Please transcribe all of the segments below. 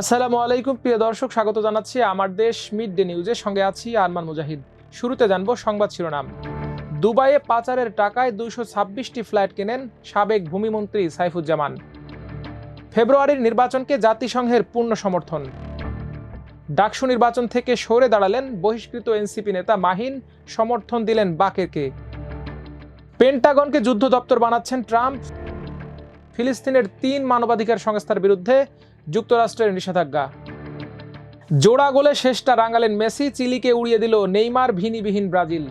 আসসালামু আলাইকুম, প্রিয় দর্শক, স্বাগত জানাচ্ছি আমার দেশ মিড ডে নিউজের সঙ্গে আছি আরমান মুজাহিদ। শুরুতে জানব সংবাদ শিরোনাম। দুবাইয়ে পাচারের টাকায় দুইশো ছাব্বিশটি ফ্ল্যাট কেনেন সাবেক ভূমিমন্ত্রী সাইফুজ্জামান। ফেব্রুয়ারির নির্বাচনকে জাতিসংঘের পূর্ণ সমর্থন। ডাকসু নির্বাচন থেকে সরে দাঁড়ালেন বহিষ্কৃত এনসিপি নেতা মাহিন, সমর্থন দিলেন বাকেরকে। পেন্টাগনকে যুদ্ধ দপ্তর বানাচ্ছেন ট্রাম্প। ফিলিস্তিনের তিন মানবাধিকার সংস্থার বিরুদ্ধে যুক্তরাষ্ট্রের নিষেধাজ্ঞা। জোড়া গোলে শেষটা রাঙালেন মেসি, চিলিকে উড়িয়ে দিল নেইমার, ভিনিবিহীন ব্রাজিল।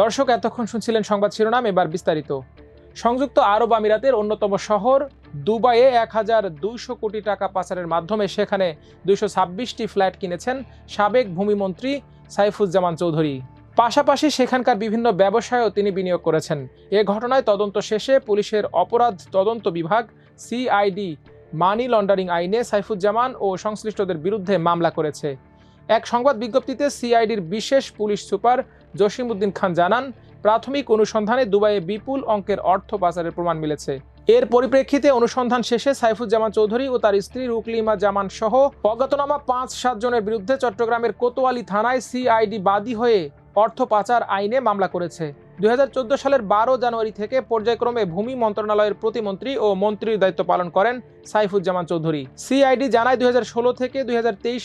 দর্শক এতক্ষণ শুনছিলেন সংবাদ শিরোনাম, এবার বিস্তারিত। সংযুক্ত আরব আমিরাতের অন্যতম শহর, দুবাইয়ে এক হাজার দুইশো কোটি টাকা পাচারের মাধ্যমে সেখানে দুইশো ছাব্বিশটি ফ্ল্যাট কিনেছেন সাবেক ভূমিমন্ত্রী সাইফুজ্জামান চৌধুরী। পাশাপাশি সেখানকার বিভিন্ন ব্যবসায়ও তিনি বিনিয়োগ করেছেন। এ ঘটনায় তদন্ত শেষে পুলিশের অপরাধ তদন্ত বিভাগ, সিআইডি মানি লন্ডারিং আইনে সাইফুজ্জামান ও সংশ্লিষ্টদের বিরুদ্ধে মামলা করেছে। এক সংবাদ বিজ্ঞপ্তিতে সিআইডির বিশেষ পুলিশ সুপার জসিমউদ্দিন খান জানান, প্রাথমিক অনুসন্ধানে দুবাইয়ে বিপুল অঙ্কের অর্থ পাচারের প্রমাণ মিলেছে। এর পরিপ্রেক্ষিতে অনুসন্ধান শেষে সাইফুজ্জামান চৌধুরী ও তার স্ত্রী রুকলিমা জামান সহ অজ্ঞাতনামা পাঁচ সাতজনের বিরুদ্ধে চট্টগ্রামের কোতোয়ালি থানায় সিআইডি বাদী হয়ে অর্থ পাচার আইনে মামলা করেছে। দুই হাজার চোদ্দ সালের বারো জানুয়ারি থেকে পর্যায়ক্রমে ভূমি মন্ত্রণালয়ের প্রতিমন্ত্রী ও মন্ত্রীর দায়িত্ব পালন করেন সাইফুজ্জামান চৌধুরী। সিআইডি জানায় দুই থেকে দুই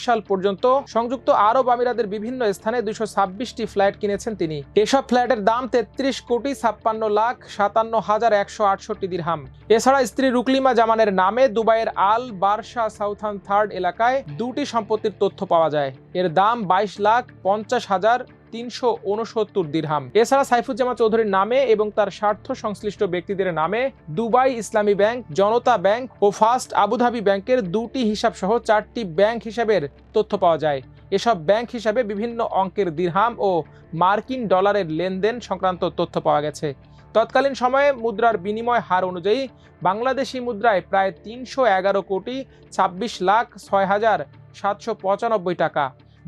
সাল পর্যন্ত সংযুক্ত আরব আমিরাদের বিভিন্ন স্থানে দুইশো ছাব্বিশটি ফ্ল্যাট কিনেছেন তিনি। এসব ফ্ল্যাটের দাম তেত্রিশ কোটি ছাপ্পান্ন লাখ সাতান্ন হাজার একশো আটষট্টি দিরহাম। এছাড়া স্ত্রী রুকলিমা জামানের নামে দুবাইয়ের আল বারশা সাউথান থার্ড এলাকায় দুটি সম্পত্তির তথ্য পাওয়া যায়। এর দাম বাইশ লাখ পঞ্চাশ হাজার তিনশো উনসত্তর দিরহাম। এছাড়া সাইফুজ্জামান চৌধুরীর নামে এবং তার স্বার্থ সংশ্লিষ্ট ব্যক্তিদের নামে দুবাই ইসলামী ব্যাংক, জনতা ব্যাংক ও ফার্স্ট আবুধাবি ব্যাংকের দুটি হিসাব সহ চারটি ব্যাংক হিসাবের তথ্য পাওয়া যায়। এসব ব্যাংক হিসাবে বিভিন্ন অঙ্কের দিরহাম ও মার্কিন ডলারের লেনদেন সংক্রান্ত তথ্য পাওয়া গেছে। তৎকালীন সময়ে মুদ্রার বিনিময় হার অনুযায়ী বাংলাদেশি মুদ্রায় প্রায় তিনশো এগারো কোটি ছাব্বিশ লাখ ছয় হাজার সাতশো পঁচানব্বই টাকা।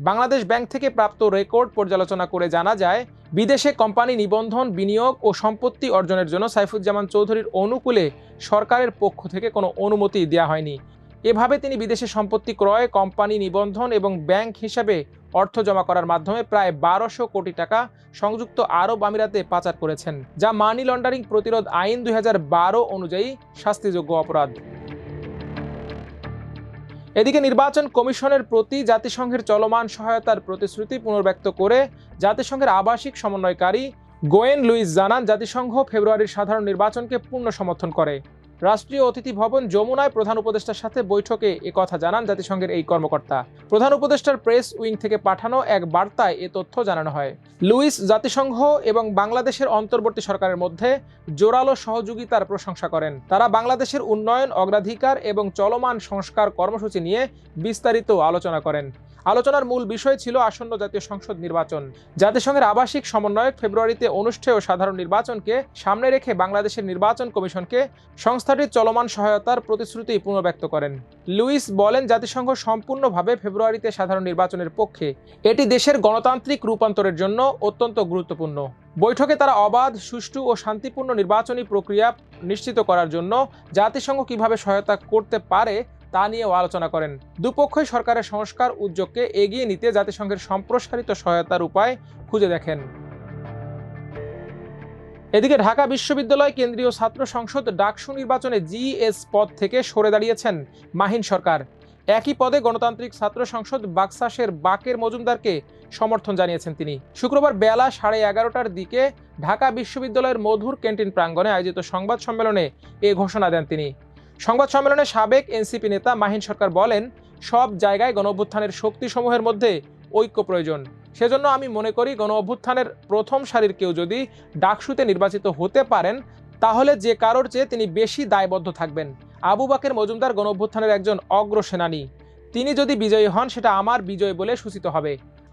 বাংলাদেশ ব্যাংক থেকে প্রাপ্ত রেকর্ড পর্যালোচনা করে জানা যায়, বিদেশে কোম্পানি নিবন্ধন, বিনিয়োগ ও সম্পত্তি অর্জনের জন্য সাইফুজ্জামান চৌধুরীর অনুকূলে সরকারের পক্ষ থেকে কোনো অনুমতি দেওয়া হয়নি। এভাবে তিনি বিদেশে সম্পত্তি ক্রয় কোম্পানি নিবন্ধন এবং ব্যাংক হিসাবে অর্থ জমা করার মাধ্যমে প্রায় বারোশো কোটি টাকা সংযুক্ত আরব আমিরাতে পাচার করেছেন, যা মানি লন্ডারিং প্রতিরোধ আইন দু হাজার বারো অনুযায়ী শাস্তিযোগ্য অপরাধ। এদিকে নির্বাচন কমিশনের প্রতি জাতিসংঘের চলমান সহায়তার প্রতিশ্রুতি পুনর্ব্যক্ত করে জাতিসংঘের আবাসিক সমন্বয়কারী গোয়েন লুইস জানান জাতিসংঘ ফেব্রুয়ারির সাধারণ নির্বাচনকে পূর্ণ সমর্থন করে। রাষ্ট্রীয় অতিথি ভবন যমুনায় প্রধান উপদেষ্টার সাথে বৈঠকে এ কথা জানান জাতিসংঘের এই কর্মকর্তা। প্রধান উপদেষ্টার প্রেস উইং থেকে পাঠানো এক বার্তায় এ তথ্য জানানো হয়। লুইস জাতিসংঘ এবং বাংলাদেশের অন্তর্বর্তী সরকারের মধ্যে জোরালো সহযোগিতার প্রশংসা করেন। তারা বাংলাদেশের উন্নয়ন, অগ্রাধিকার এবং চলমান সংস্কার কর্মসূচি নিয়ে বিস্তারিত আলোচনা করেন। আলোচনার মূল বিষয় ছিল আসন্ন জাতীয় সংসদ নির্বাচন। জাতিসংঘের আবাসিক সমন্বয়ক ফেব্রুয়ারিতে অনুষ্ঠেয় সাধারণ নির্বাচনকে সামনে রেখে বাংলাদেশের নির্বাচন কমিশনকে সংস্থাটির চলমান সহায়তার প্রতিশ্রুতি পুনর্ব্যক্ত করেন। লুইস বলেন, জাতিসংঘ সম্পূর্ণভাবে ফেব্রুয়ারিতে সাধারণ নির্বাচনের পক্ষে। এটি দেশের গণতান্ত্রিক রূপান্তরের জন্য অত্যন্ত গুরুত্বপূর্ণ। বৈঠকে তারা অবাধ, সুষ্ঠু ও শান্তিপূর্ণ নির্বাচনী প্রক্রিয়া নিশ্চিত করার জন্য জাতিসংঘ কীভাবে সহায়তা করতে পারে তা নিয়েও আলোচনা করেন। দুপক্ষই সরকারের সংস্কার উদ্যোগকে এগিয়ে নিতে জাতিসংঘের সম্প্রসারিত সহায়তার উপায় খুঁজে দেখেন। এদিকে ঢাকা বিশ্ববিদ্যালয় কেন্দ্রীয় ছাত্র সংসদ ডাকসু নির্বাচনে জিএস পদ থেকে সরে দাঁড়িয়েছেন মাহিন সরকার। একই পদে গণতান্ত্রিক ছাত্র সংসদ বাক্সাসের বাকের মজুমদারকে সমর্থন জানিয়েছেন তিনি। শুক্রবার বেলা সাড়ে এগারোটার দিকে ঢাকা বিশ্ববিদ্যালয়ের মধুর ক্যান্টিন প্রাঙ্গণে আয়োজিত সংবাদ সম্মেলনে এ ঘোষণা দেন তিনি। সংবাদ সম্মেলনে সাবেক এনসিপি নেতা মাহিন সরকার বলেন, সব জায়গায় গণ অভ্যুত্থানের শক্তিসমূহের মধ্যে ঐক্য প্রয়োজন। সেজন্য আমি মনে করি গণ অভ্যুত্থানের প্রথম সারির কেউ যদি ডাকসুতে নির্বাচিত হতে পারেন, তাহলে যে কারোর চেয়ে তিনি বেশি দায়বদ্ধ থাকবেন। আবু বাকের মজুমদার গণ অভ্যুত্থানের একজন অগ্রসেনানী। তিনি যদি বিজয়ী হন, সেটা আমার বিজয় বলে সূচিত হবে।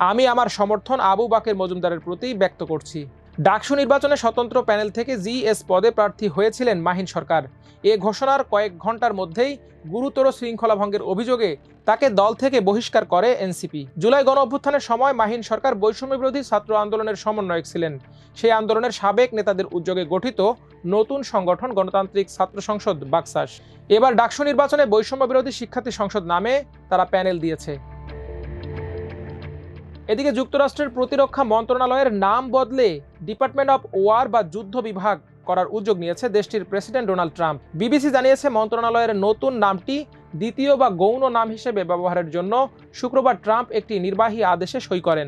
আমি আমার সমর্থন আবু বাকের মজুমদারের প্রতি ব্যক্ত করছি। ডাকসু নির্বাচনে স্বতন্ত্র প্যানেল থেকে জিএস পদে প্রার্থী হয়েছিলেন মাহিন সরকার। এ ঘোষণার কয়েক ঘণ্টার মধ্যেই গুরুতর শৃঙ্খলা ভঙ্গের অভিযোগে তাকে দল থেকে বহিষ্কার করে এনসিপি। জুলাই গণ অভ্যুত্থানের সময় মাহিন সরকার বৈষম্য বিরোধী ছাত্র আন্দোলনের সমন্বয়ক ছিলেন। সেই আন্দোলনের সাবেক নেতাদের উদ্যোগে গঠিত নতুন সংগঠন গণতান্ত্রিক ছাত্র সংসদ, বাকসাস। এবার ডাকসু নির্বাচনে বৈষম্য বিরোধী শিক্ষার্থী সংসদ নামে তারা প্যানেল দিয়েছে। এদিকে যুক্তরাষ্ট্রের প্রতিরক্ষা মন্ত্রণালয়ের নাম বদলে ডিপার্টমেন্ট অফ ওয়ার বা যুদ্ধ বিভাগ করার উদ্যোগ নিয়েছে দেশটির প্রেসিডেন্ট ডোনাল্ড ট্রাম্প। বিবিসি জানিয়েছে, মন্ত্রণালয়ের নতুন নামটি দ্বিতীয় বা গৌণ নাম হিসেবে ব্যবহারের জন্য শুক্রবার ট্রাম্প একটি নির্বাহী আদেশে সই করেন।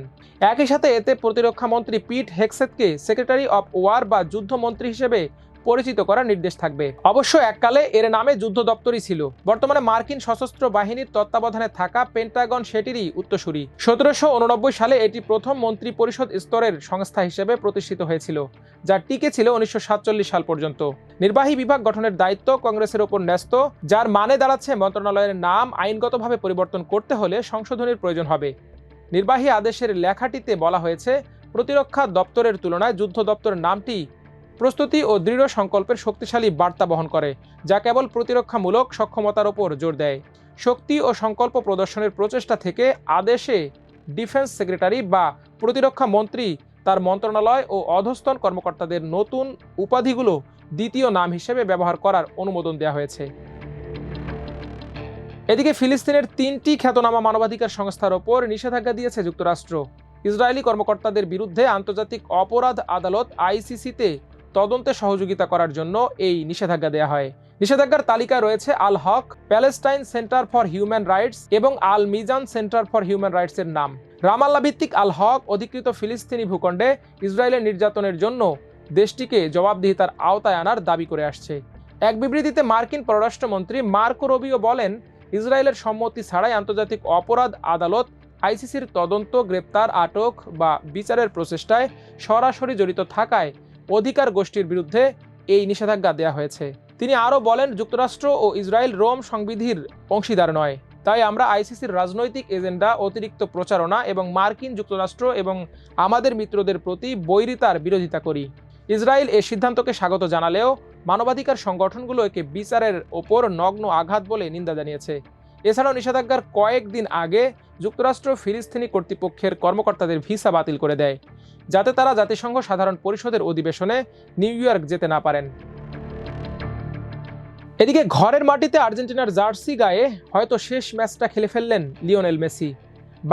একই সাথে এতে প্রতিরক্ষা মন্ত্রী পিট হেক্সেতকে সেক্রেটারি অব ওয়ার বা যুদ্ধমন্ত্রী হিসেবে পরিচিত করার নির্দেশ থাকবে। অবশ্য এককালে এর নামে যুদ্ধ দপ্তরই ছিল। বর্তমানে মার্কিন সশস্ত্র বাহিনীর তত্ত্বাবধানে থাকা পেন্টাগন সেটিরই উত্তরসূরি। সতেরোশো উননব্বই সালে এটি প্রথম মন্ত্রী পরিষদ স্তরের সংস্থা হিসেবে প্রতিষ্ঠিত হয়েছিল, যা টিকে ছিল উনিশশো সাতচল্লিশ সাল পর্যন্ত। নির্বাহী বিভাগ গঠনের দায়িত্ব কংগ্রেসের ওপর ন্যস্ত, যার মানে দাঁড়াচ্ছে মন্ত্রণালয়ের নাম আইনগতভাবে পরিবর্তন করতে হলে সংশোধনের প্রয়োজন হবে। নির্বাহী আদেশের লেখাটিতে বলা হয়েছে, প্রতিরক্ষা দপ্তরের তুলনায় যুদ্ধ দপ্তরের নামটি প্রস্তুতি ও দৃঢ় সংকল্পের শক্তিশালী বার্তা বহন করে, যা কেবল প্রতিরক্ষামূলক সক্ষমতার ওপর জোর দেয়। শক্তি ও সংকল্প প্রদর্শনের প্রচেষ্টা থেকে আদেশে ডিফেন্স সেক্রেটারি বা প্রতিরক্ষা মন্ত্রী, তার মন্ত্রণালয় ও অধস্তন কর্মকর্তাদের নতুন উপাধিগুলো দ্বিতীয় নাম হিসেবে ব্যবহার করার অনুমোদন দেওয়া হয়েছে। এদিকে ফিলিস্তিনের তিনটি খ্যাতনামা মানবাধিকার সংস্থার ওপর নিষেধাজ্ঞা দিয়েছে যুক্তরাষ্ট্র। ইসরায়েলি কর্মকর্তাদের বিরুদ্ধে আন্তর্জাতিক অপরাধ আদালত আইসিসিতে তদন্তে সহযোগিতা করার জন্য এই নিষেধাজ্ঞা দেওয়া হয়। নিষেধাজ্ঞার তালিকায় রয়েছে Al Haq, Palestine centre for human rights এবং Al Mizan centre for human রাইটসের নাম। রামাল্লা ভিত্তিক আল হক অধিকৃত ফিলিস্তিনি ভূখণ্ডে ইসরায়েলের নির্যাতনের জন্য দেশটিকে জবাবদিহিতার আওতায় আনার দাবি করে আসছে। এক বিবৃতিতে মার্কিন পররাষ্ট্রমন্ত্রী মার্কো রবিও বলেন, ইসরায়েলের সম্মতি ছাড়াই আন্তর্জাতিক অপরাধ আদালত আইসিসির তদন্ত, গ্রেপ্তার, আটক বা বিচারের প্রচেষ্টায় সরাসরি জড়িত থাকায় অধিকার গোষ্ঠীর বিরুদ্ধে এই নিষেধাজ্ঞা দেওয়া হয়েছে। তিনি আরও বলেন, যুক্তরাষ্ট্র ও ইসরায়েল রোম সংবিধির অংশীদার নয়। তাই আমরা আইসিসির রাজনৈতিক এজেন্ডা, অতিরিক্ত প্রচারণা এবং মার্কিন যুক্তরাষ্ট্র এবং আমাদের মিত্রদের প্রতি বৈরিতার বিরোধিতা করি। ইসরায়েল এ সিদ্ধান্তকে স্বাগত জানালেও মানবাধিকার সংগঠনগুলো একে বিচারের ওপর নগ্ন আঘাত বলে নিন্দা জানিয়েছে। এছাড়াও নিষেধাজ্ঞার কয়েকদিন আগে যুক্তরাষ্ট্র ফিলিস্তিনি কর্তৃপক্ষের কর্মকর্তাদের ভিসা বাতিল করে দেয়। যাতে তারা জাতিসংঘ সাধারণ পরিষদের অধিবেশনে নিউ ইয়র্ক যেতে না পারেন। এদিকে ঘরের মাটিতে আর্জেন্টিনার জার্সি গায়ে হয়তো শেষ ম্যাচটা খেলে ফেললেন লিওনেল মেসি।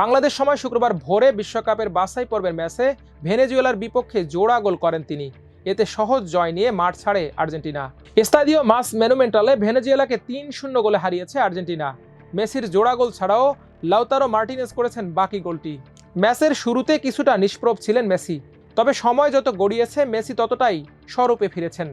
বাংলাদেশ সময় শুক্রবার ভোরে বিশ্বকাপের বাছাই পর্বের ম্যাচে ভেনেজুয়েলার বিপক্ষে জোড়া গোল করেন তিনি। এতে সহজ জয় নিয়ে মাঠ ছাড়ে আর্জেন্টিনা। স্তাদিও মাস মেনুমেন্টালে ভেনেজুয়েলাকে তিন শূন্য গোলে হারিয়েছে আর্জেন্টিনা। মেসির জোড়া গোল ছাড়াও লাউতারো মার্টিনেজ করেছেন বাকি গোলটি। ম্যাচের শুরুতে কিছুটা নিষ্প্রভ ছিলেন মেসি, তবে সময় যত গড়িয়েছে, মেসি ততটাই স্বরূপে ফিরেছেন।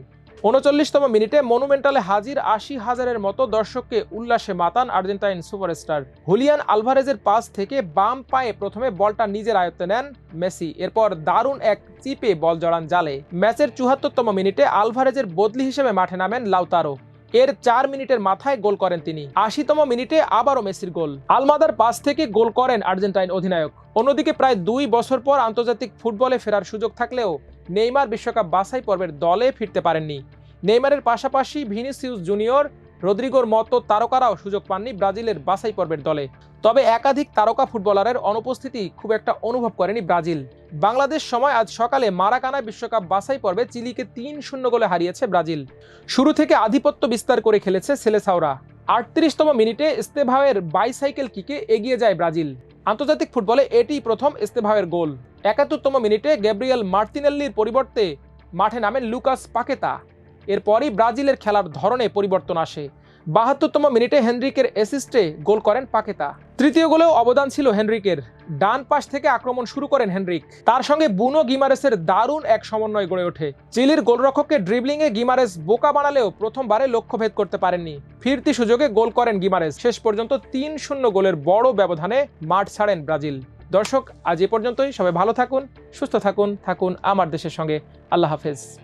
উনচল্লিশতম মিনিটে মনুমেন্টালে হাজির আশি হাজারের মতো দর্শককে উল্লাসে মাতান আর্জেন্টাইন সুপারস্টার। হুলিয়ান আলভারেজের পাস থেকে বাম পায়ে প্রথমে বলটা নিজের আয়ত্তে নেন মেসি, এরপর দারুণ এক চিপে বল জড়ান জালে। ম্যাচের চুহাত্তরতম মিনিটে আলভারেজের বদলি হিসেবে মাঠে নামেন লাউতারো। এর চার মিনিটের মাথায় গোল করেন তিনি। আশিতম মিনিটে আবারও মেসির গোল। আলমাদার পাস থেকে গোল করেন আর্জেন্টাইন অধিনায়ক। অন্যদিকে প্রায় দুই বছর পর আন্তর্জাতিক ফুটবলে ফেরার সুযোগ থাকলেও নেইমার বিশ্বকাপ বাছাই পর্বের দলে ফিরতে পারেননি। নেইমারের পাশাপাশি ভিনিসিউস জুনিয়র রদ্রিগোর মতো তারকারাও সুযোগ পাননি ব্রাজিলের বাছাই পর্বের দলে। তবে একাধিক তারকা ফুটবলারের অনুপস্থিতি খুব একটা অনুভব করেনি ব্রাজিল। বাংলাদেশ সময় আজ সকালে মারাকানায় বিশ্বকাপ বাছাই পর্বে চিলিকে তিন শূন্য গোলে হারিয়েছে ব্রাজিল। শুরু থেকে আধিপত্য বিস্তার করে খেলেছে সেলেসাওরা। আটত্রিশতম মিনিটে ইস্তেভাওয়ের বাইসাইকেল কিকে এগিয়ে যায় ব্রাজিল। আন্তর্জাতিক ফুটবলে এটি প্রথম ইস্তেভাওয়ের গোল। একাত্তরতম মিনিটে গ্যাব্রিয়েল মার্তিনেল্লির পরিবর্তে মাঠে নামেন লুকাস পাকেতা। এরপরই ব্রাজিলের খেলার ধরনে পরিবর্তন আসে। বাহাত্তরতম মিনিটে হেনরিকের অ্যাসিস্টে গোল করেন পাকেতা। তৃতীয় গোলেও অবদান ছিল হেনরিকের। ডান পাশ থেকে আক্রমণ শুরু করেন হেনরিক। তার সঙ্গে বুনো গিমারেসের দারুণ এক সমন্বয় গড়ে ওঠে। চিলির গোলরক্ষককে ড্রিবলিংয়ে গিমারেস বোকা বানালেও প্রথমবারে লক্ষ্যভেদ করতে পারেননি। ফিরতি সুযোগে গোল করেন গিমারেস। শেষ পর্যন্ত তিন শূন্য গোলের বড় ব্যবধানে মাঠ ছাড়েন ব্রাজিল। দর্শক, আজ এ পর্যন্তই। সবাই ভালো থাকুন, সুস্থ থাকুন থাকুন আমার দেশের সঙ্গে। আল্লাহ হাফেজ।